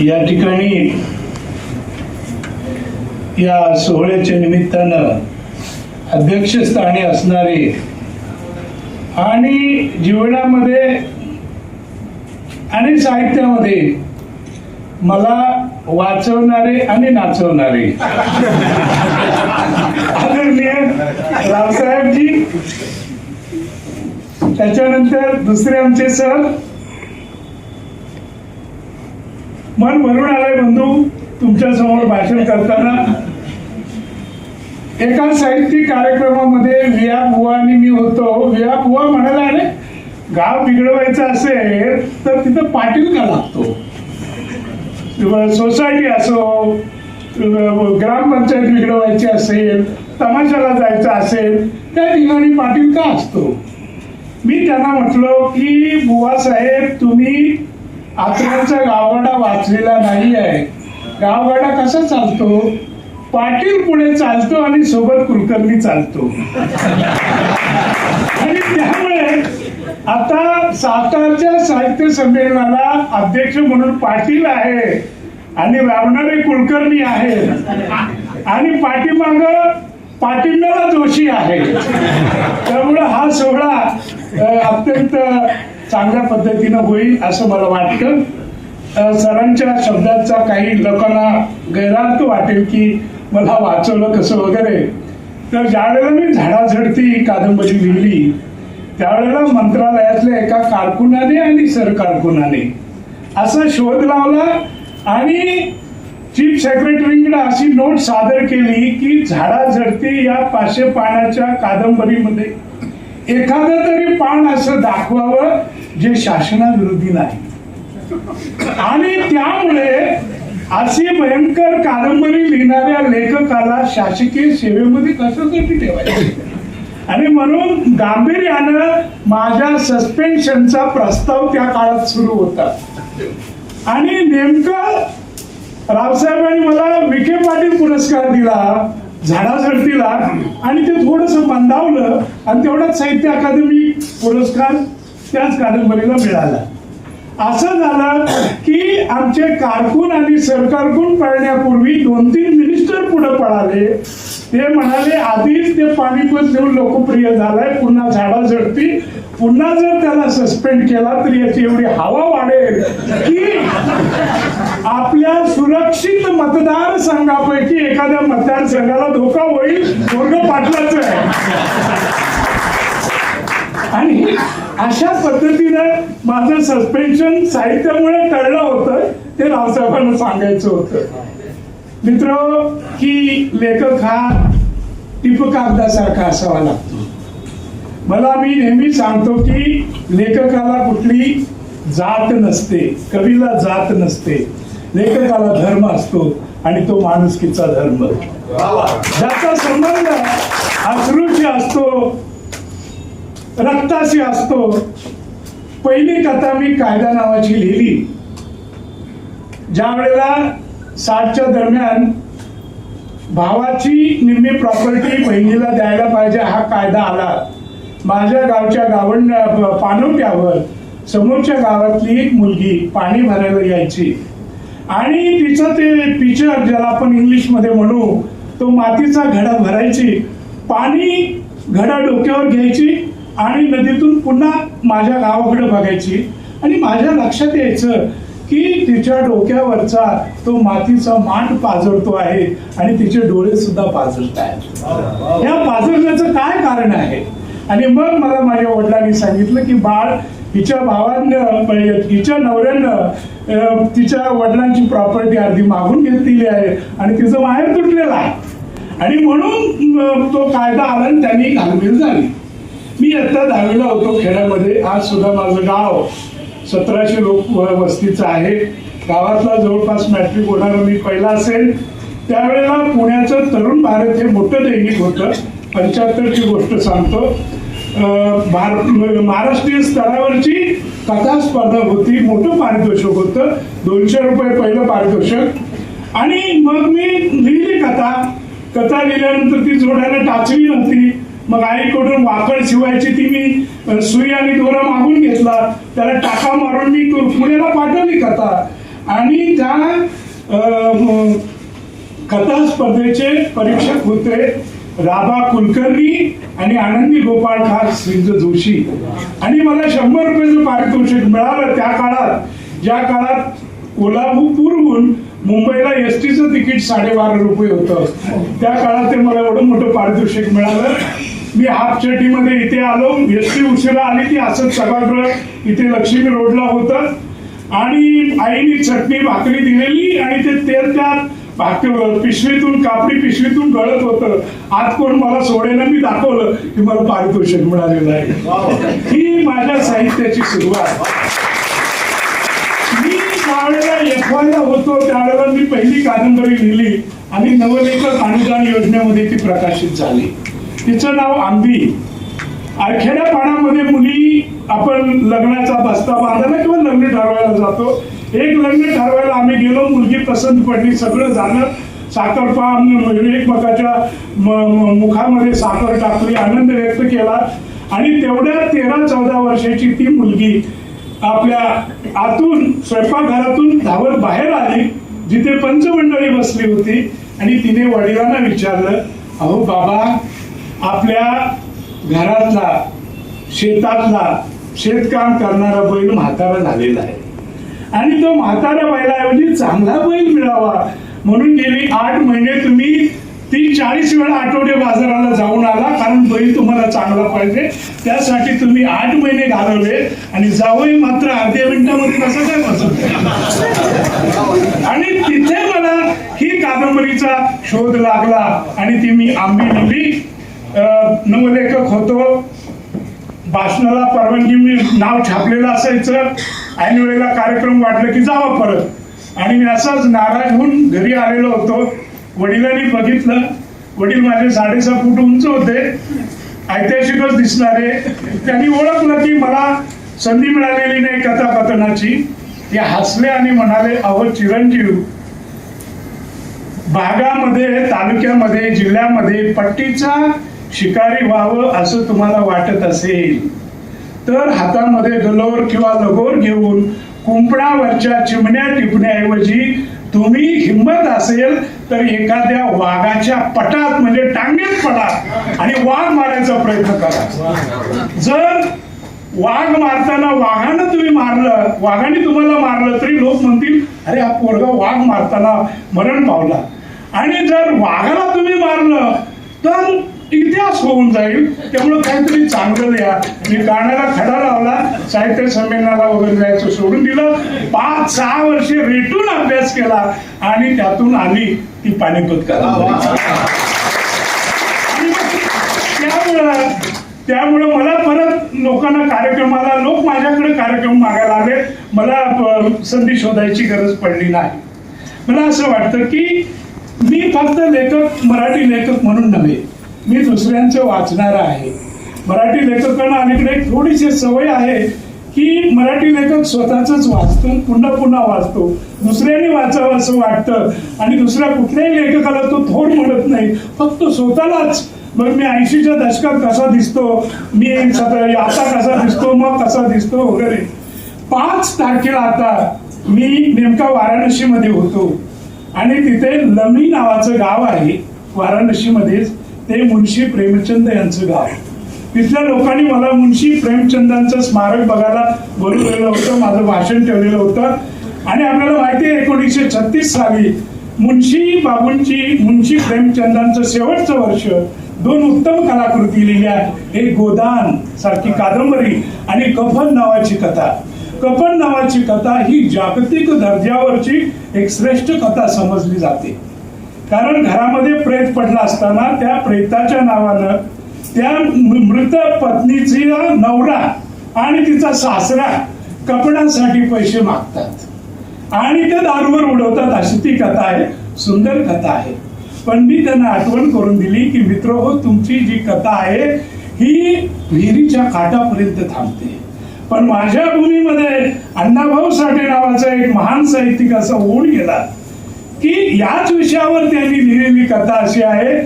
या ठिकाणी या सोहळ्याच्या निमित्तानं अध्यक्षस्थानी असणारे आणि जीवनामध्ये आणि साहित्यामध्ये मला वाचवणारे आणि नाचवणारे. आदरणीय रावसाहेबजी त्याच्यानंतर दुसरे आमचे सर मन भरून आलंय बंधू तुमच्यासमोर भाषण करताना. एका साहित्यिक कार्यक्रमामध्ये विया बुवा आणि मी होतो. विया बुवा म्हणाला अरे गाव बिघडवायचं असेल तर तिथं पाटील का लागतो? सोसायटी असो ग्रामपंचायत बिघडवायची असेल तमाशाला जायचं असेल त्या ठिकाणी पाटील का असतो? मी त्यांना म्हटलो की बुवा साहेब तुम्ही आत्र्यांचा गावगाडा वाचलेला नाही आहे गावगाडा कसा चालतो? पाटील पुढे चालतो आणि सोबत कुलकर्णी चालतो. आणि त्यामुळे आता सातारच्या साहित्य संमेलनाला अध्यक्ष म्हणून पाटील आहे आणि रावणारे कुलकर्णी आहे. आणि पाठीमाग पाठिंब्याला जोशी आहे. त्यामुळे हा सोहळा अत्यंत चांगल्या पद्धतीनं होईल असं मला वाटतं. सरांच्या शब्दाचा काही लोकांना गैरार्थ वाटेल की मला वाचवलं कसं वगैरे. तर ज्यावेळेला मी झाडाझडती ही कादंबरी लिहिली त्यावेळेला मंत्रालयातल्या एका कारकुनाने आणि सर कारकुनाने असा शोध लावला आणि चीफ सेक्रेटरीकडे अशी नोट सादर केली की झाडाझडती या पाचशे पानाच्या कादंबरीमध्ये एखादं तरी पान असं दाखवावं जे शासनाविरोधी नाही. आणि त्यामुळे अशी भयंकर कादंबरी लिहिणाऱ्या लेखकाला शासकीय सेवेमध्ये कशासाठी ठेवायचं? आणि म्हणून गांभीर्यानं माझ्या सस्पेन्शनचा प्रस्ताव त्या काळात सुरू होता. आणि नेमकं रावसाहेबांनी मला विखे पाटील पुरस्कार दिला झाडाझडतीला आणि ते थोडस मंदावलं आणि तेवढाच साहित्य अकादमी पुरस्कार त्याच कादंबरीला मिळाला. असं झालं की आमचे कारकून आणि सरकारकून पळण्यापूर्वी दोन तीन मिनिस्टर पुढे पळाले. ते म्हणाले आधीच ते पाणीपत देऊन लोकप्रिय झालाय पुन्हा झाडा झडतील पुन्हा जर त्याला सस्पेंड केला तर याची एवढी हवा वाढेल की आपल्या सुरक्षित मतदार संघापैकी एखाद्या मतदारसंघाला धोका होईल वर्ग पाटलाच. आहे आणि अशा पद्धतीनं माझं सस्पेन्शन साहित्यामुळे टळलं होतं ते रावसाहेबांना सांगायचं होतं. मित्र की लेखक हा टिप कागदासारखा असावा लागतो. मला मी नेहमी सांगतो की लेखकाला कुठली जात नसते कवीला जात नसते. लेखकाला धर्म असतो आणि तो माणुसकीचा धर्म. ज्याचा संबंध अश्रूशी असतो रक्ताशी असतो. पहिली कथा मी कायदा नावाची लिहिली. ज्या वेळेला साठच्या दरम्यान भावाची निम्मी प्रॉपर्टी बहिणीला द्यायला पाहिजे हा कायदा आला. माझ्या गावच्या गावंड पानोट्यावर समोरच्या गावातली एक मुलगी पाणी भरायला यायची. आणि तिचं ते पिचर ज्याला आपण इंग्लिशमध्ये म्हणू तो मातीचा घडा भरायची. पाणी घडा डोक्यावर घ्यायची आणि नदीतून पुन्हा माझ्या गावाकडे बघायची. आणि माझ्या लक्षात यायचं की तिच्या डोक्यावरचा तो मातीचा मांड पाजळतो आहे आणि तिचे डोळे सुद्धा पाजळत आहेत. या पाजळण्याचं काय कारण आहे? आणि मग मला माझ्या वडिलांनी सांगितलं की बाळ हिच्या भावानं म्हणजे हिच्या नवऱ्यानं तिच्या वडिलांची प्रॉपर्टी अर्धी मागून घेतलेली आहे आणि तिचं माहेर तुटलेलं आहे. आणि म्हणून तो कायदा आला आणि त्यांनी घालमेल झाली. मी आता दहावीला होतो खेड्यामध्ये. आज सुद्धा माझं गाव सतराशे लोक वस्तीचं आहे. गावातला जवळपास मॅट्रिक होणारा मी पहिला असेल. त्यावेळेला पुण्याचं तरुण भारत हे मोठं दैनिक होतं. पंच्याहत्तरची गोष्ट सांगतो. भार- महाराष्ट्रीय स्तरावरची कथा स्पर्धा होती. मोठं पारितोषिक होतं. दोनशे रुपये पहिलं पारितोषिक. आणि मग मी लिहिली कथा. कथा लिहिल्यानंतर ती जोड्याला टाचली नव्हती. मग आईकडून वाकड शिवायची ती मी सुई आणि दोरा मागून घेतला. त्याला टाका मारून मी तो पुण्याला पाठवली कथा. आणि त्या कथा स्पर्धेचे परीक्षक होते राबा कुलकर्णी आणि आनंदी गोपाळ खास सिंध जोशी. आणि मला शंभर रुपयाचं पारितोषिक मिळालं त्या काळात ज्या काळात कोल्हापूरहून मुंबईला एस टीचं तिकीट साडेबारा रुपये होतं. त्या काळात ते मला एवढं मोठं पारितोषिक मिळालं. मी हाफ चड्डीमध्ये इथे आलो. एस टी उशिरा आली की असंच सभागृह इथे लक्ष्मी रोडला होतं. आणि आईने चटणी भाकरी दिलेली आणि ते तेल त्या पिशवीतून कापडी पिशवीतून गळत होतं. आज कोण मला सोडेनं मी दाखवलं की मला पारितोषिक मिळालेलं आहे. ही माझ्या साहित्याची सुरुवात. मी ज्यावेळेला एफवायला होतो त्यावेळेला मी पहिली कादंबरी लिहिली आणि नवलेखक अनुदान योजनेमध्ये ती प्रकाशित झाली. तिचं नाव आंबी. आखेड्या पाण्यामध्ये मुली आपण लग्नाचा बस्ता बांधायला किंवा लग्न ठरवायला जातो. एक लग्न ठरवायला आम्ही गेलो मुलगी पसंत पडली सगळं झालं. साखर पाम म्हणजे एकमेकाच्या म- मुखामध्ये साखर टाकली आनंद व्यक्त केला. आणि तेवढ्या तेरा चौदा वर्षाची ती मुलगी आपल्या आतून स्वयंपाकघरातून धावत बाहेर आली जिथे पंचमंडळी बसली होती. आणि तिने वडिलांना विचारलं अहो बाबा आपल्या घरातला शेतातला शेतकाम करणारा बैल म्हातारा झालेला आहे. आणि तो म्हातारा बैलाऐवजी चांगला बैल मिळावा. म्हणून गेली आठ महिने तुम्ही तीन चाळीस वेळा आठवडे बाजाराला जाऊन आला कारण बैल तुम्हाला चांगला पाहिजे. त्यासाठी तुम्ही आठ महिने घालवले आणि जावई मात्र अर्ध्या मिनिटामध्ये कसं काय बसत आणि तिथे मला ही कादंबरीचा शोध लागला आणि ती मी आंबी लिहिली नवलेखक होतो. भाषणाला परवानगी मी नाव छापलेलं असायचं. ऐन वेळेला कार्यक्रम वाटलं की जावं परत. आणि मी असाच नाराज होऊन घरी आलेलो होतो. वडिलांनी बघितलं. वडील माझे साडेसहा फूट उंच होते. ऐतिहासिकच दिसणारे. त्यांनी ओळखलं की मला संधी मिळालेली नाही कथाकथनाची. ते हसले आणि म्हणाले अहो चिरंजीव भागामध्ये तालुक्यामध्ये जिल्ह्यामध्ये पट्टीचा शिकारी व्हावं असं तुम्हाला वाटत असेल तर हातामध्ये गलोर किंवा लगोर घेऊन कुंपणावरच्या चिमण्या टिपण्याऐवजी तुम्ही हिंमत असेल तर एखाद्या वाघाच्या पटात म्हणजे टांगेत पडा आणि वाघ मारायचा प्रयत्न करा. जर वाघ मारताना वाघानं तुम्ही मारलं वाघाने तुम्हाला मारलं तरी लोक म्हणतील अरे हा पोरगा वाघ मारताना मरण पावला. आणि जर वाघाला तुम्ही मारलं तर इतिहास होऊन जाईल. त्यामुळे काहीतरी चांगलं लिहा. मी कानाला खडा लावला. साहित्य संमेलनाला वगैरे जायचं सोडून दिलं. पाच सहा वर्षे रेटून अभ्यास केला. आणि त्यातून आली ती पानिपत मग त्यामुळं त्यामुळं मला परत लोकांना कार्यक्रमाला लोक माझ्याकडे कार्यक्रम मागायला आले. मला संधी शोधायची गरज पडली नाही. मला असं वाटतं की मी फक्त लेखक मराठी लेखक म्हणून नव्हे. मी दुसऱ्यांचं वाचणारा आहे. मराठी लेखकांना अलीकडे थोडीशी सवय आहे की मराठी लेखक स्वतःच वाचतो पुन्हा पुन्हा वाचतो. दुसऱ्याने वाचावं असं वाटतं आणि दुसऱ्या कुठल्याही लेखकाला तो थोड म्हणत नाही. फक्त स्वतःलाच. मग मी ऐंशीच्या दशकात कसा दिसतो? मी आता कसा दिसतो? मग कसा दिसतो? वगैरे. पाच तारखेला आता मी नेमका वाराणसीमध्ये होतो. आणि तिथे लमी नावाचं गाव आहे वाराणसीमध्येच. ते मुन्शी प्रेमचंद यांचं गाव तिथल्या लोकांनी मला मुन्शी प्रेमचंदांचं स्मारक बघायला बोलवलेलं होतं माझं भाषण ठेवलेलं होतं. आणि आपल्याला माहिती आहे एकोणीसशे छत्तीस साली मुन्शी बाबूंची मुन्शी प्रेमचंदांचं शेवटचं वर्ष दोन उत्तम कलाकृती लिहिल्या एक गोदान सारखी कादंबरी आणि कफन नावाची कथा. कफन नावाची कथा ही जागतिक दर्जावरची एक श्रेष्ठ कथा समजली जाते. कारण घरामध्ये प्रेत पडला असताना त्या प्रेताच्या नावानं त्या मृ- मृत पत्नीची नवरा आणि तिचा सासरा कपड्यांसाठी पैसे मागतात. आणि ते दारूवर उडवतात अशी ती कथा आहे सुंदर कथा आहे. पण मी त्यांना आठवण करून दिली की मित्र हो तुमची जी कथा आहे ही विहिरीच्या काठापर्यंत थांबते. पण माझ्या भूमीमध्ये अण्णाभाऊ साठे नावाचा एक महान साहित्यिक असा होऊन गेला. की याच विषयावर त्यांनी लिहिलेली कथा अशी आहे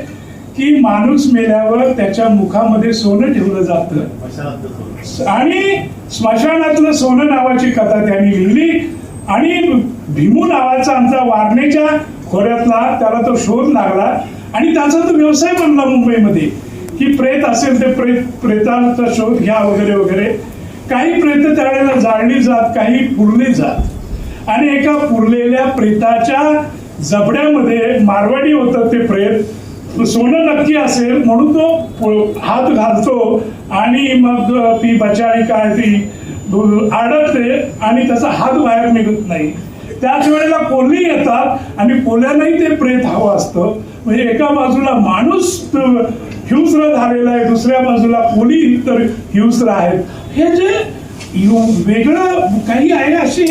की माणूस मेल्यावर त्याच्या मुखामध्ये सोनं ठेवलं जातं. आणि स्मशानातलं सोनं नावाची कथा त्यांनी लिहिली आणि भीमू नावाचा आमचा वारणेच्या खोऱ्यातला त्याला तो शोध लागला आणि त्याचा तो व्यवसाय बनला मुंबईमध्ये की प्रेत असेल ते प्रेत प्रेताचा शोध घ्या वगैरे वगैरे. काही प्रेत त्यावेळेला जाळली जात काही पुरली जात. आणि एका पुरलेल्या प्रेताच्या जबड्यामध्ये मारवाडी होतं ते प्रेत. सोनं नक्की असेल म्हणून तो हात घालतो आणि मग ती बचाळी काय ती अडकते आणि त्याचा हात बाहेर निघत नाही. त्याच वेळेला कोल्ही येतात आणि कोल्यालाही ते प्रेत हवं असतं. म्हणजे एका बाजूला माणूस हिंस्र झालेला आहे दुसऱ्या बाजूला कोली तर हिंस्र आहेत. हे जे वेगळं काही आहे अशी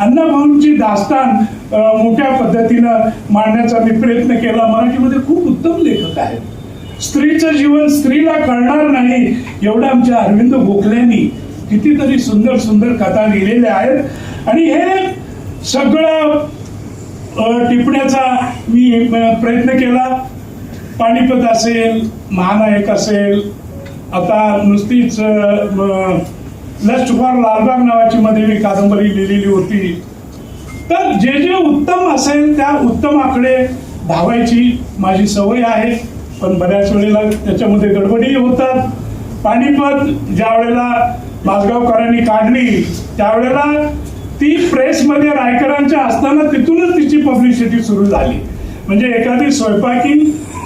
अण्णाभाऊंची दास्तान मोठ्या पद्धतीनं मांडण्याचा मी प्रयत्न केला. मराठीमध्ये खूप उत्तम लेखक आहेत. स्त्रीचं जीवन स्त्रीला कळणार नाही एवढं आमच्या अरविंद गोखल्यांनी कितीतरी सुंदर सुंदर कथा लिहिलेल्या आहेत. आणि हे सगळं टिपण्याचा मी प्रयत्न केला. पाणीपत असेल महानायक असेल आता नुसतीच लस्ट फॉर लालबाग नावाची मध्ये मी कादंबरी लिहिलेली होती. तर जे जे उत्तम असेल त्या उत्तमाकडे धावायची माझी सवय आहे. पण बऱ्याच वेळेला त्याच्यामध्ये गडबडी होतात. पाणीपत ज्या वेळेला माझगावकरांनी काढली त्यावेळेला ती प्रेसमध्ये रायकरांच्या असताना तिथूनच तिची पब्लिसिटी सुरू झाली. म्हणजे एखादी स्वयंपाकी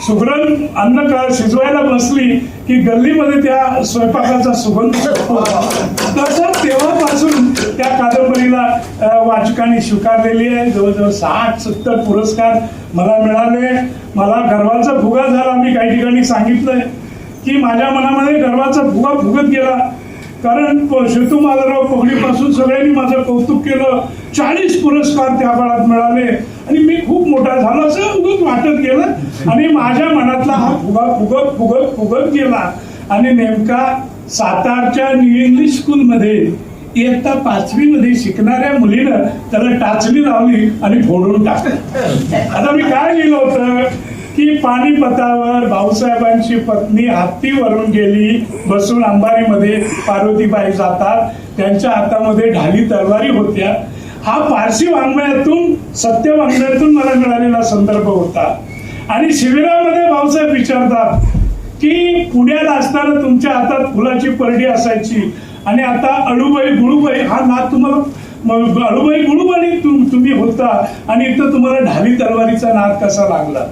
सुगरण अन्न का शिजवायला बसली की गल्लीमध्ये त्या स्वयंपाकाचा सुगंध तसं तेव्हापासून त्या कादंबरीला वाचकांनी स्वीकारलेली आहे. जवळजवळ साठ सत्तर पुरस्कार मला मिळाले. मला गर्वाचा भुगा झाला मी काही ठिकाणी सांगितलंय की माझ्या मनामध्ये गर्वाचा भुगा फुगत गेला. कारण प- शेतू माधवराव पगडीपासून सगळ्यांनी माझं कौतुक केलं. चाळीस पुरस्कार त्या काळात मिळाले. आणि मी खूप मोठा झालो. असं उगत वाटत गेलं. आणि माझ्या मनातला हा फुगा फुगत फुगत फुगत गेला. आणि नेमका सातारच्या न्यू इंग्लिश स्कूलमध्ये इयत्ता पाचवी मध्ये शिकणाऱ्या मुलीनं त्याला टाचणी लावली आणि फोडून टाकलं. आता मी काय लिहिलं होतं? की पानिपतावर भाऊसाहेबांची पत्नी हत्तीवरून गेली बसून अंबारीमध्ये पार्वतीबाई जातात. त्यांच्या हातामध्ये ढाली तलवारी होत्या. हा पारसी वाङ्मयातून सत्य वाङ्मयातून मला मिळालेला संदर्भ होता. आणि शिबिरामध्ये भाऊसाहेब विचारतात की पुण्यात असताना तुमच्या हातात फुलाची परडी असायची आणि आता अळूबाई गुळूबाई हा नाद तुम्हाला अळूबाई गुळूबाई तुम- तुम्ही होता आणि इथं तुम्हाला ढाली तलवारीचा नाद कसा लागला?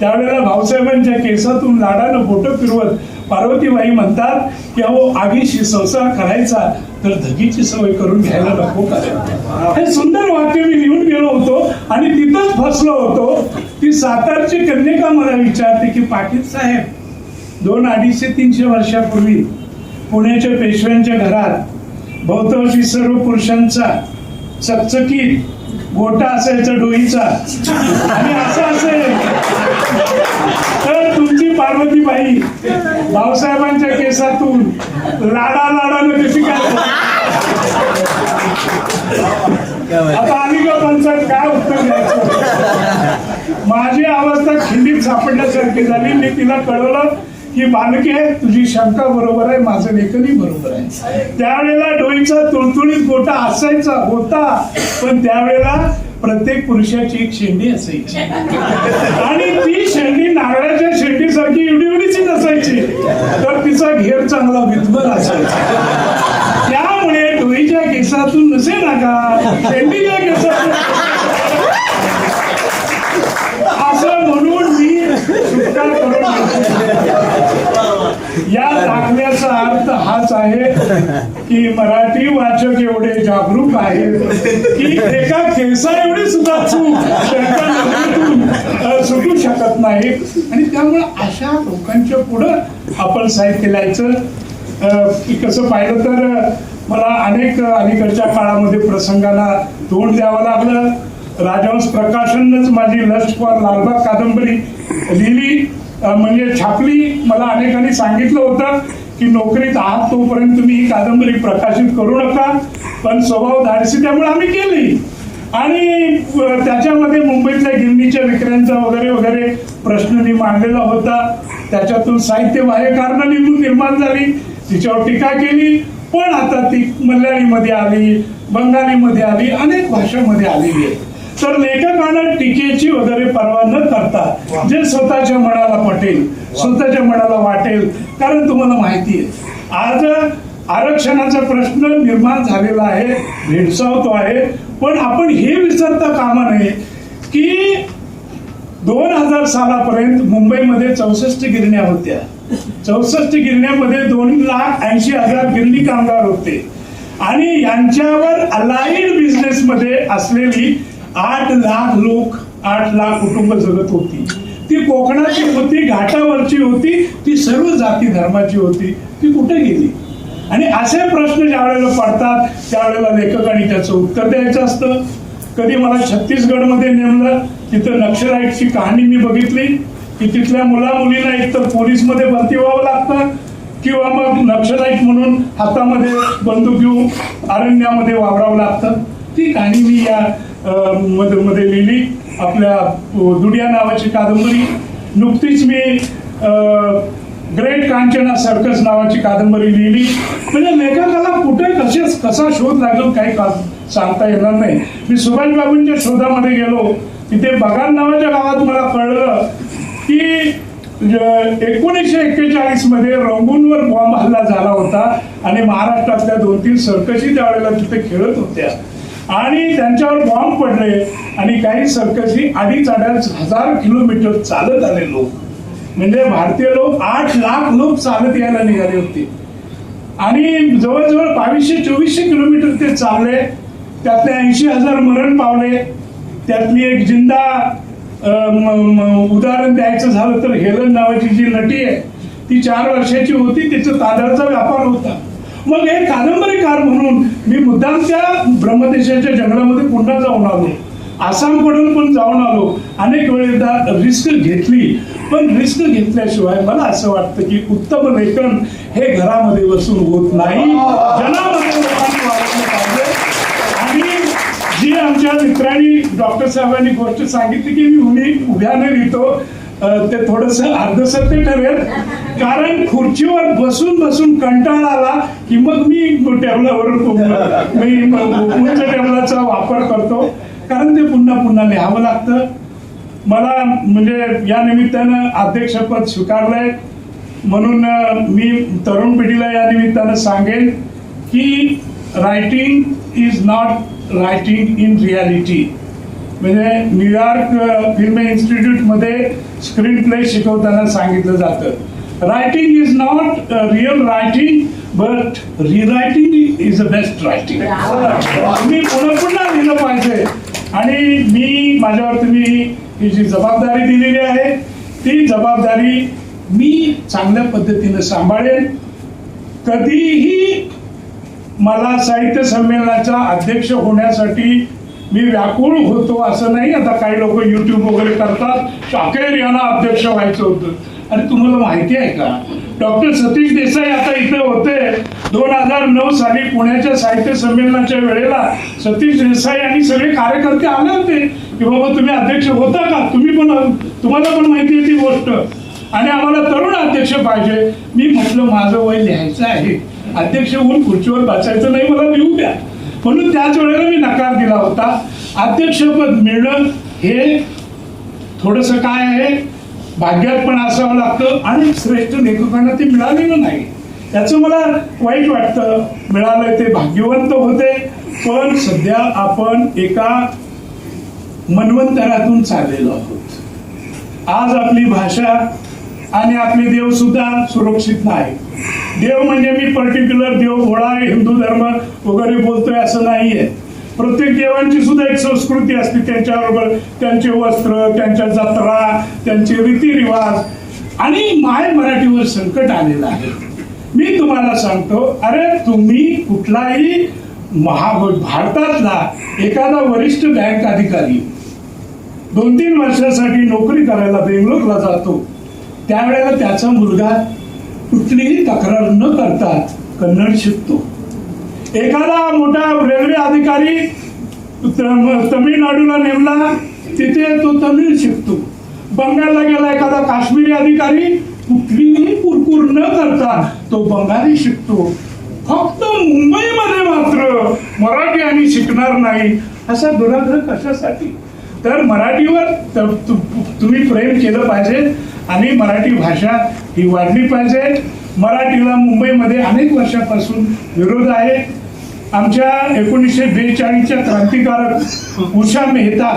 त्यावेळेला भाऊसाहेबांच्या केसातून लाडानं बोटं फिरवत पार्वतीबाई म्हणतात की अहो आगीशी संसार करायचा तर धगीची सवय करून घ्यायला नको का? हे सुंदर वाक्य मी लिहून गेलो होतो आणि तिथंच फसलो होतो ती सातारची कन्यका मला विचारते की पाटील साहेब दोन अडीचशे तीनशे वर्षापूर्वी पुण्याच्या पेशव्यांच्या घरात बहुतांशी सर्व पुरुषांचा चकचकीत गोटा असायचा डोईचा. आणि असं असेल पार्वतीबाई भाऊसाहेबांच्या केसातून लाडा लाडानं कशी आता आली का पंचायत काय उत्तर द्यायचं? माझी अवस्था खिंडीत सापडल्यासारखी झाली. मी तिला कळवलं की बालके तुझी शंका बरोबर आहे माझं लेखनही बरोबर आहे. त्यावेळेला डोईचा तुळतुळीत गोटा असायचा होता. पण त्यावेळेला प्रत्येक पुरुषाची एक शेंडी असायची. आणि ती शेंडी नारळाच्या शेंडीसारखी एवढी एवढीची नसायची. तर तिचा घेर चांगला विद्वर असायचा. त्यामुळे डोईच्या केसातून नसे नाका शेंडीच्या केसातून असं म्हणून मी सुटका करून या दाखल्याचा अर्थ हाच आहे की मराठी वाचक एवढे जागरूक आहेत की एका केसा एवढी सुद्धा चूक सुटू शकत नाही. आणि त्यामुळे अशा लोकांच्या पुढं आपण साहित्य लिहायचं कसं पाहिलं तर मला अनेक अलीकडच्या काळामध्ये प्रसंगाला तोंड द्यावं लागलं. राजहंस प्रकाशनच माझी लस्ट फॉर लालबाग कादंबरी लिहिली. म्हणजे छापली. मला अनेकांनी सांगितलं होतं की नोकरीत आहात तोपर्यंत तुम्ही ही कादंबरी प्रकाशित करू नका. पण स्वभाव धाडसी त्यामुळे आम्ही केली. आणि त्याच्यामध्ये मुंबईतल्या गिरणीच्या विक्र्यांचा वगैरे वगैरे प्रश्न मी मांडलेला होता. त्याच्यातून साहित्य बाह्य कारण निर्माण झाली. तिच्यावर टीका केली. पण आता ती मल्याळीमध्ये आली बंगालीमध्ये आली अनेक भाषांमध्ये आलेली आहे. तर लेखकांना टीकेची वगैरे पर्वा न करता जे स्वतःच्या मनाला पटेल स्वतःच्या मनाला वाटेल कारण तुम्हाला माहिती आहे आज आरक्षणाचा प्रश्न निर्माण झालेला आहे भेडसावतो आहे पण आपण हे विसरता कामा नये की दोन हजार सालापर्यंत मुंबईमध्ये चौसष्ट गिरण्या होत्या. चौसष्ट गिरण्यामध्ये दोन लाख ऐंशी हजार गिरणी कामगार होते. आणि यांच्यावर अलाइड बिझनेस मध्ये असलेली आठ लाख लोक आठ लाख कुटुंब जगत होती. ती कोकणाची होती घाटावरची होती ती सर्व जाती धर्माची होती. ती कुठे गेली? आणि असे प्रश्न ज्या वेळेला पडतात त्यावेळेला लेखकांनी त्याचं उत्तर द्यायचं असतं. कधी मला छत्तीसगडमध्ये नेमलं तिथं नक्षलाईटची कहाणी मी बघितली की तिथल्या मुला मुलींना एकतर पोलीसमध्ये भरती व्हावं लागतं किंवा मग नक्षलाईट म्हणून हातामध्ये बंदूक घेऊन अरण्यामध्ये वावरावं लागतं. ती कहाणी मी या मध्ये मध्ये लिहिली आपल्या दुडिया नावाची कादंबरी. नुकतीच मी ग्रेट कांचना सर्कस नावाची कादंबरी लिहिली. म्हणजे लेखकाला कुठे कसे कसा शोध लागेल काही का सांगता येणार नाही. मी सुभाषबाबूंच्या शोधामध्ये गेलो. तिथे बगान नावाच्या गावात मला कळलं की एकोणीसशे एक्केचाळीसमध्ये रंगूनवर बॉम्ब हल्ला झाला होता आणि महाराष्ट्रातल्या दोन तीन सर्कशी त्यावेळेला तिथे खेळत होत्या. आणि त्यांच्यावर बॉम्ब पडले. आणि काही सरकसी अडीच अडीच हजार किलोमीटर चालत आले लोक म्हणजे भारतीय लोक आठ लाख लोक चालत यायला निघाले होते. आणि जवळजवळ बावीसशे चोवीसशे किलोमीटर ते चालले. त्यातले ऐंशी हजार मरण पावले. त्यातली एक जिंदा उदाहरण द्यायचं झालं तर हेलन नावाची जी नटी आहे ती चार वर्षाची होती. तिचा तांदळाचा व्यापार होता. मग हे कादंबरीकार मी मुद्दाम त्या ब्रह्मदेशाच्या जंगलामध्ये पुन्हा जाऊन आलो. आसामकडून पण जाऊन आलो. अनेक वेळेदा रिस्क घेतली. पण रिस्क घेतल्याशिवाय मला असं वाटतं की उत्तम लेखन हे घरामध्ये बसून होत नाही. जनामध्ये आणि जी आमच्या मित्रांनी डॉक्टर साहेबांनी गोष्ट सांगितली की मी उभी उभ्याने लिहितो. ते थोडस अर्धसत्य ठरेल कारण खुर्चीवर बसून बसून कंटाळा आला की मग मी टेबलावर मी उंच टेबलाचा वापर करतो. कारण ते पुन्हा पुन्हा लिहावं लागतं. मला म्हणजे या निमित्तानं अध्यक्षपद स्वीकारलंय. म्हणून मी तरुण पिढीला या निमित्तानं सांगेन की writing is not writing in reality म्हणजे न्यूयॉर्क फिल्म इन्स्टिट्यूटमध्ये स्क्रीन प्ले शिकवताना सांगितलं जातं. Writing is not real writing but rewriting is a best writing मी पुन्हा पुन्हा लिहिलं पाहिजे. आणि मी माझ्यावर तुम्ही ही जी जबाबदारी दिलेली आहे ती जबाबदारी मी चांगल्या पद्धतीने सांभाळेन. कधीही मला साहित्य संमेलनाचा अध्यक्ष होण्यासाठी मी व्याकुळ होतो असं नाही. आता काही लोक युट्यूब वगैरे करतात. शाखेर यांना अध्यक्ष व्हायचं होतं. आणि तुम्हाला माहिती आहे का? डॉक्टर सतीश देसाई आता इथे होते. दोन हजार नऊ साली पुण्याच्या साहित्य संमेलनाच्या वेळेला सतीश देसाई आणि सगळे कार्यकर्ते आले होते की बाबा तुम्ही अध्यक्ष होता का? तुम्ही पण तुम्हाला पण माहिती आहे ती गोष्ट. आणि आम्हाला तरुण अध्यक्ष पाहिजे. मी म्हटलं माझं वय लिहायचं आहे. अध्यक्ष होऊन खुर्चीवर बसायचं नाही मला लिहू द्या. म्हणून त्याच वेळेला मी नकार दिला होता. अध्यक्षपद मिळणं हे थोडस काय आहे? भाग्यात पण असावं लागतं आणि श्रेष्ठ लेखकांना ते मिळालेलं नाही. त्याचं मला वाईट वाटतं. मिळालंय ते भाग्यवंत होते. पण सध्या आपण एका मनवंतरातून चाललेलो आहोत. आज आपली भाषा आणि आपले देव सुद्धा सुरक्षित नाही देव म्हणजे मी पर्टिक्युलर देव भोळा हिंदू धर्म वगैरे बोलतोय असं नाहीये. प्रत्येक देवांची सुद्धा एक संस्कृती असते त्यांच्याबरोबर. त्यांचे वस्त्र त्यांच्या जत्रा त्यांचे रीतिरिवाज. आणि माय मराठीवर संकट आलेलं आहे. मी तुम्हाला सांगतो अरे तुम्ही कुठलाही महा भारतातला एखादा वरिष्ठ बँक अधिकारी दोन तीन वर्षासाठी नोकरी करायला बेंगलोरला जातो. त्यावेळेला त्याचा मुलगा कुठलीही तक्रार न करता कन्नड शिकतो. एखादा मोठा रेल्वे अधिकारी तमिळनाडूला नेमला तिथे तो तमिळ शिकतो. बंगालला गेला एखादा काश्मीरी अधिकारी कुठलीही कुरकुर न करता तो बंगाली शिकतो. फक्त मुंबईमध्ये मात्र मराठी आणि शिकणार नाही असा दुराग्रह कशासाठी? तर मराठीवर तुम्ही प्रेम केलं पाहिजे आणि मराठी भाषा ही वाढली पाहिजे. मराठीला मुंबईमध्ये अनेक वर्षापासून विरोध आहे. आमच्या एकोणीसशे बेचाळीसच्या क्रांतिकारक उषा मेहता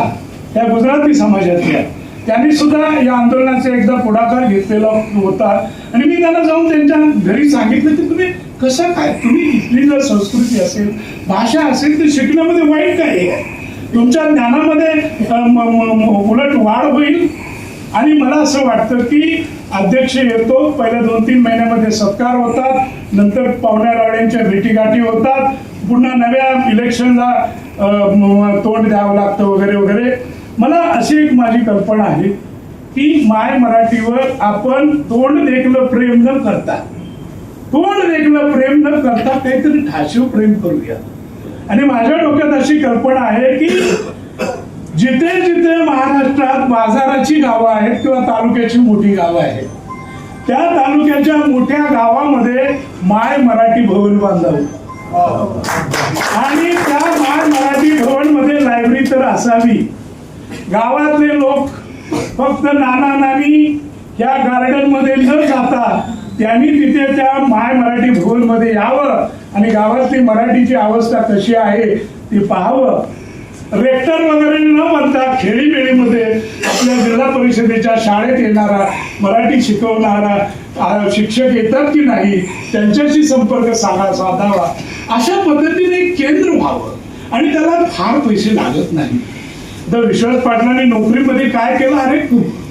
या गुजराती समाजातल्या त्यांनी सुद्धा या आंदोलनाचा एकदा पुढाकार घेतलेला होता. आणि मी त्यांना जाऊन त्यांच्या घरी सांगितलं की तुम्ही कसं काय तुम्ही इथली जर संस्कृती असेल भाषा असेल तर शिकण्यामध्ये वाईट काय आहे? तुमच्या ज्ञानामध्ये उलट वाढ होईल. आणि मला असं वाटतं की अध्यक्ष येतो. पहिल्या दोन तीन महिन्यामध्ये सत्कार होतात. नंतर पाहुण्या रावड्यांच्या भेटीगाठी होतात. पुन्हा नव्या इलेक्शनला तोंड द्यावं लागतं वगैरे वगैरे. मला अशी एक माझी कल्पना आहे की माय मराठीवर आपण तोंड देखलं प्रेम न करता तोंड देखलं प्रेम न करता काहीतरी ठाशीव प्रेम करूया. आणि माझ्या डोक्यात अशी कल्पना आहे की जिथे जिथे महाराष्ट्रात बाजाराची गावं आहेत किंवा तालुक्याची मोठी गावं आहेत त्या तालुक्याच्या मोठ्या गावामध्ये माय मराठी भवन बांधावं. आणि त्या माय मराठी भवनमध्ये लायब्ररी तर असावी. गावातले लोक फक्त नाना नानी या गार्डनमध्ये न जाता त्यांनी तिथे त्या माय मराठी भवनमध्ये यावं आणि गावातली मराठीची अवस्था कशी आहे ती पाहावं. रेक्टर वगैरे न बनता खेळीमेळीमध्ये आपल्या जिल्हा परिषदेच्या शाळेत येणारा मराठी शिकवणारा शिक्षक येतात की नाही त्यांच्याशी संपर्क साधा साधावा. अशा पद्धतीने केंद्र व्हावं. आणि त्याला फार पैसे लागत नाही. तर विश्वास पाटलांनी नोकरीमध्ये काय केलं? अरे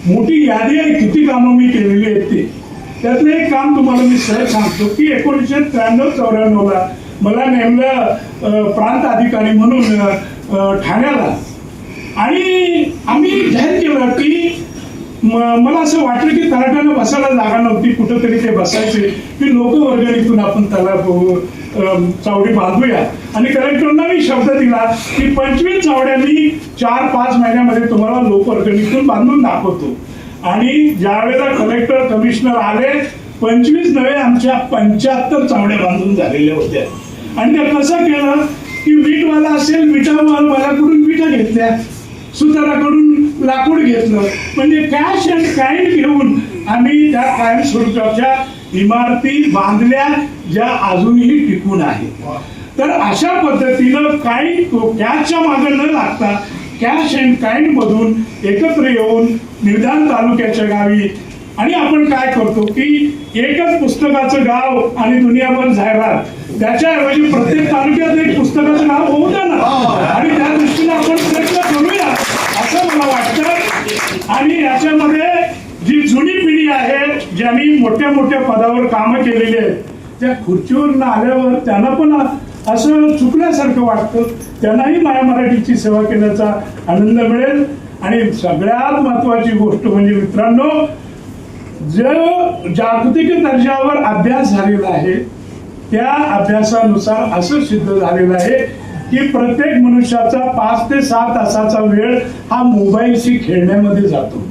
मोठी यादी आहे. किती कामं मी केलेली आहेत ते. त्यातलं एक काम तुम्हाला मी सहज सांगतो की एकोणीसशे त्र्याण्णव चौऱ्याण्णवला मला नेमलं प्रांत अधिकारी म्हणून ठाण्याला. आणि आम्ही जाहीर केलं की मला असं वाटलं की तलाट्याला बसायला जागा नव्हती कुठंतरी ते बसायचे की लोक वर्गणीतून आपण त्याला चावडी बांधूया. आणि कलेक्टरना मी शब्द दिला की पंचवीस चावड्या चार पाच महिन्यामध्ये तुम्हाला लोक वर्गणीतून बांधून दाखवतो. आणि ज्यावेळेला कलेक्टर कमिशनर आले पंचवीस नव्हे आमच्या पंच्याहत्तर चावड्या बांधून झालेल्या होत्या. आणि त्या कसं केलं? की वीटवाला असेल मालाकडून विटा घेतल्या. सुताराकडून लाकूड घेतलं. म्हणजे कॅश अँड काइंड घेऊन आम्ही त्या कायमस्वरूपाच्या इमारती बांधल्या ज्या अजूनही टिकून आहेत. तर अशा पद्धतीनं काही कॅशच्या मागे न लागता कॅश अँड काइंड मधून एकत्र येऊन निदान तालुक्याच्या गावी आणि आपण काय करतो की एकच पुस्तकाचं गाव आणि दुनियाभर जाहिरात त्याच्याऐवजी प्रत्येक तालुक्यात एक पुस्तकाचं गाव होऊ द्या ना. आणि त्या दृष्टीने आपण प्रयत्न करूया असं मला वाटतं आणि याच्यामध्ये जी जुनी पिढी आहे ज्यांनी मोठ्या मोठ्या पदावर कामं केलेली आहेत त्या खुर्चीवर आल्यावर त्यांना पण असं चुकल्यासारखं वाटतं. त्यांनाही माया मराठीची सेवा केल्याचा आनंद मिळेल. आणि सगळ्यात महत्वाची गोष्ट म्हणजे मित्रांनो जो जागतिक दर्जावर अभ्यास झालेला आहे त्या अभ्यासानुसार असं सिद्ध झालेलं आहे की प्रत्येक मनुष्याचा पाच ते सात तासाचा वेळ हा मोबाईलशी खेळण्यामध्ये जातो.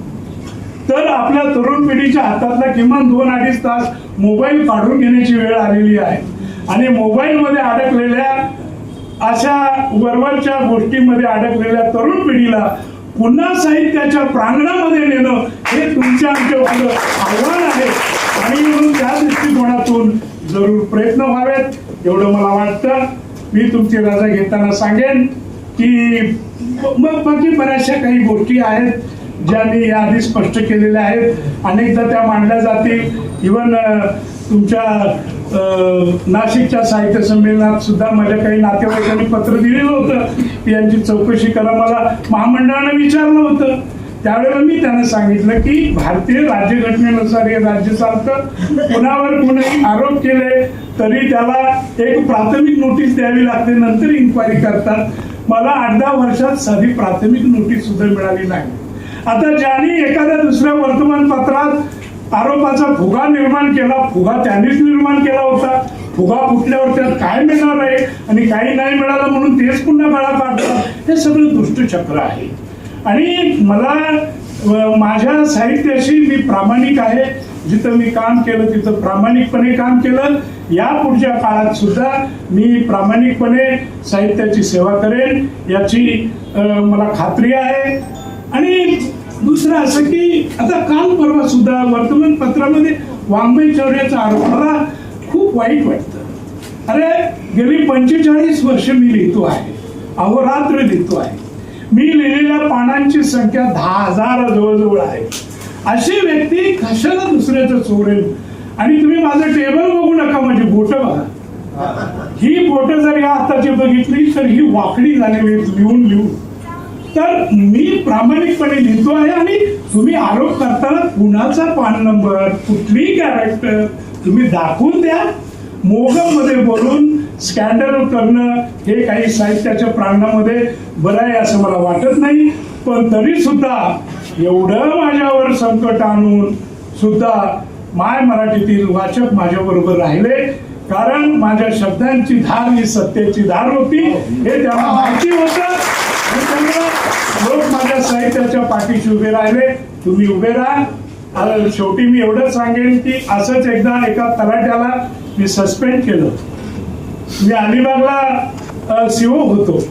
तर आपल्या तरुण पिढीच्या हातातला किमान दोन अडीच तास मोबाईल काढून घेण्याची वेळ आलेली आहे. आणि मोबाईलमध्ये अडकलेल्या अशा वरवरच्या गोष्टीमध्ये अडकलेल्या तरुण पिढीला पुन्हा साहित्याच्या प्रांगणामध्ये नेणं हे तुमच्या आमच्या आव्हान आहे. आणि म्हणून त्या दृष्टिकोनातून जरूर प्रयत्न व्हावेत. एवढं मला वाटतं. मी तुमची रजा घेताना सांगेन की मग बाकी म्हणजे बऱ्याचशा काही गोष्टी आहेत ज्या मी याआधी स्पष्ट केलेल्या आहेत. अनेकदा त्या मांडल्या जातील. इवन तुमच्या नाशिकच्या साहित्य संमेलनात सुद्धा माझ्या काही नातेवाईकांनी पत्र दिलेलं होतं. की यांची चौकशी करा मला. महामंडळानं विचारलं होतं. त्यावेळेला मी त्यांना सांगितलं की भारतीय राज्यघटनेनुसार हे राज्य चालतं. कुणावर कुणी आरोप केले तरी त्याला एक प्राथमिक नोटीस द्यावी लागते नंतर इन्क्वायरी करतात. मला आठ दहा वर्षात साधी प्राथमिक नोटीस सुद्धा मिळाली नाही. आता ज्यांनी एखाद्या दुसऱ्या वर्तमानपत्रात आरोपाचा फुगा निर्माण केला फुगा त्यांनीच निर्माण केला होता. फुगा फुटल्यावर त्यात काय मिळणार आहे? आणि काही नाही मिळालं म्हणून तेच पुन्हा गळा पाडतात हे सगळं दुष्टचक्र आहे. आणि मला माझ्या साहित्याशी मी प्रामाणिक आहे. जिथं मी काम केलं तिथं प्रामाणिकपणे काम केलं. या पुढच्या काळात सुद्धा मी प्रामाणिकपणे साहित्याची सेवा करेन याची मला खात्री आहे. आणि दुसरं असं की आता काल परवा सुद्धा वर्तमानपत्रामध्ये वाङ्मय चौऱ्याचा आरोप मला खूप वाईट वाटतं. अरे गेली पंचेचाळीस वर्ष मी लिहितो आहे. अहोरात्र लिहितो आहे. मी लिहिलेल्या पानांची संख्या दहा हजार जवळजवळ आहे. अशी व्यक्ती कशाला दुसऱ्याचं चोरेल आणि तुम्ही माझं टेबल बघू नका माझी बोटं बघा. ही बोटं जर या हाताची बघितली तर ही वाकडी झालेली लिहून लिहून. तर मी प्रामाणिकपणे लिहितो आहे आणि तुम्ही आरोप करताना कुणाचा पान नंबर कुठली कॅरेक्टर तुम्ही दाखवून द्या. मोगममध्ये बोलून स्कॅन्डल करणं हे काही साहित्याच्या प्रांगणामध्ये बरं आहे असं मला वाटत नाही. पण तरी सुद्धा एवढं माझ्यावर संकट आणून सुद्धा माय मराठीतील वाचक माझ्याबरोबर राहिले. कारण माझ्या शब्दांची धार ही सत्तेची धार होती. हे त्यांना माहिती होतं. लोक माझ्या साहित्याच्या पाठीशी उभे राहिले. तुम्ही उभे राहा. शेवटी मी एवढं सांगेन की असंच एकदा एका तलाट्याला मी सस्पेंड केलं. मी अलिबागला सीओ होतो.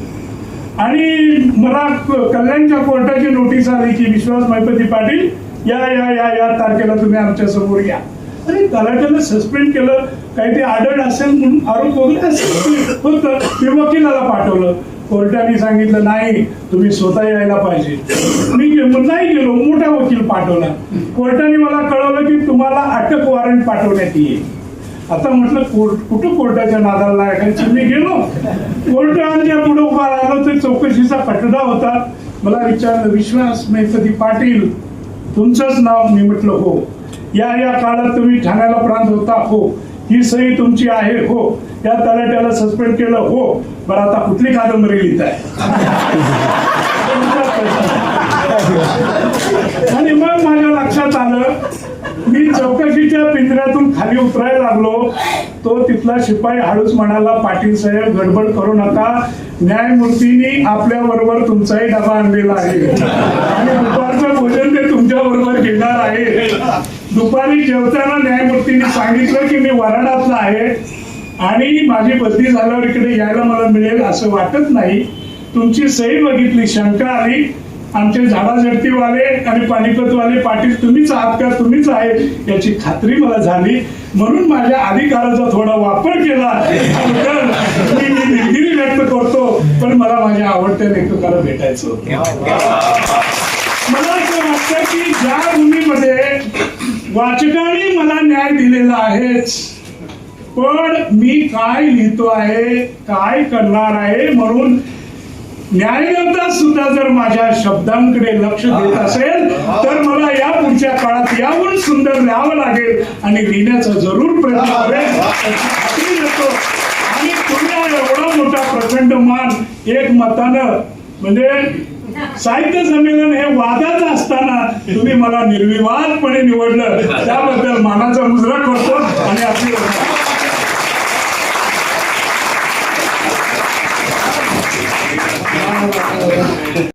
आणि मला कल्याणच्या कोर्टाची नोटीस आली की विश्वास मैपती पाटील या या या या तारखेला तुम्ही आमच्यासमोर या. अरे तलाट्याला सस्पेंड केलं. काही ते आढळ असेल म्हणून आरोप वगैरे असेल. होतं. मी वकिलाला पाठवलं. कोर्टाने सांगितलं नाही तुम्ही स्वतः यायला पाहिजे. मी नाही गेलो. मोठा वकील पाठवला. कोर्टाने मला कळवलं की तुम्हाला अटक वॉरंट पाठवण्यात येईल. आता म्हटलं कोर्ट कुठं कोर्टाच्या नादाला लागायचं मी गेलो. कोर्टाच्या पुढे उभा राहिलो ते चौकशीचा पटडा होता. मला विचारलं विश्वास मेहपती पाटील तुमचंच नाव? मी म्हटलं हो. या या काळात तुम्ही ठाण्याला प्रांत होता हो. ही सही तुमची आहे हो. या तलाट्याला सस्पेंड केलं हो. बरं आता कुठली कादंबरी लिहिताय? आणि मग माझ्या लक्षात आलं मी चौकशीच्या पिंजऱ्यातून खाली उतरायला लागलो. तो तिथला शिपाई हळूच म्हणाला पाटील साहेब गडबड करू नका. न्यायमूर्तींनी आपल्या बरोबर तुमचाही डबा आणलेला आहे. आणि दुपारचं भोजन ते तुमच्या बरोबर घेणार आहे. दुपारी जेवताना न्यायमूर्तींनी सांगितलं की मी वराडातला आहे आणि माझी बदली झाल्यावर इकडे यायला मला मिळेल असं वाटत नाही. तुमची सही बघितली शंका आली. आमचे झाडाझडतीवाले आणि पानिपतवाले पाटील तुम्हीच आहात का? तुम्हीच आहे. याची खात्री मला झाली. म्हणून माझ्या अधिकाराचा थोडा वापर केला. मी दिलगिरी व्यक्त करतो. पण मला माझ्या आवडत्या लेखकाला भेटायचं मला असं वाटतं की ज्या भूमीमध्ये वाचकांनी मला न्याय दिलेला आहेच पण मी काय लिहितो आहे काय करणार आहे म्हणून न्यायदेवता सुद्धा जर माझ्या शब्दांकडे लक्ष देत असेल तर मला या पुढच्या काळात याहून सुंदर लिहावं लागेल आणि लिहिण्याचा जरूर प्रयत्न करेल आणि तुम्ही एवढा मोठा प्रचंड मान एक मतानं म्हणजे साहित्य संमेलन हे वादाच असताना तुम्ही मला निर्विवादपणे निवडलं. त्याबद्दल मानाचा मुजरा करतो आणि आपली